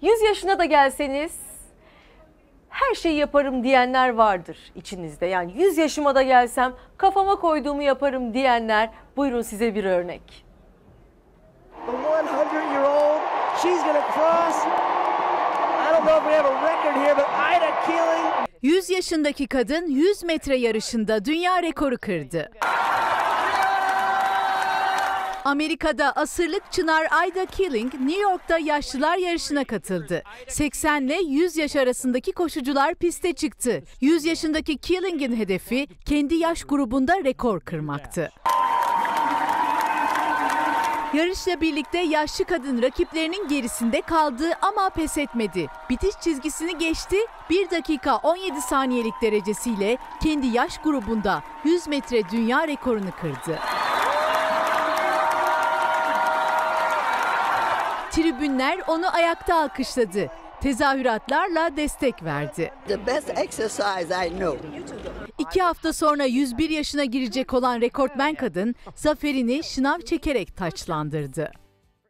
100 yaşına da gelseniz her şeyi yaparım diyenler vardır içinizde. Yani 100 yaşıma da gelsem kafama koyduğumu yaparım diyenler buyurun size bir örnek. The 100 year old, she's to cross. I don't know if we have a record here, but Ida Keeling 100 yaşındaki kadın 100 metre yarışında dünya rekoru kırdı. Amerika'da asırlık çınar Ida Killing New York'ta yaşlılar yarışına katıldı. 80 ile 100 yaş arasındaki koşucular piste çıktı. 100 yaşındaki Killing'in hedefi kendi yaş grubunda rekor kırmaktı. Yarışla birlikte yaşlı kadın rakiplerinin gerisinde kaldı ama pes etmedi. Bitiş çizgisini geçti. 1 dakika 17 saniyelik derecesiyle kendi yaş grubunda 100 metre dünya rekorunu kırdı. Tribünler onu ayakta alkışladı. Tezahüratlarla destek verdi. the best exercise I know. İki hafta sonra 101 yaşına girecek olan rekortmen kadın zaferini şınav çekerek taçlandırdı.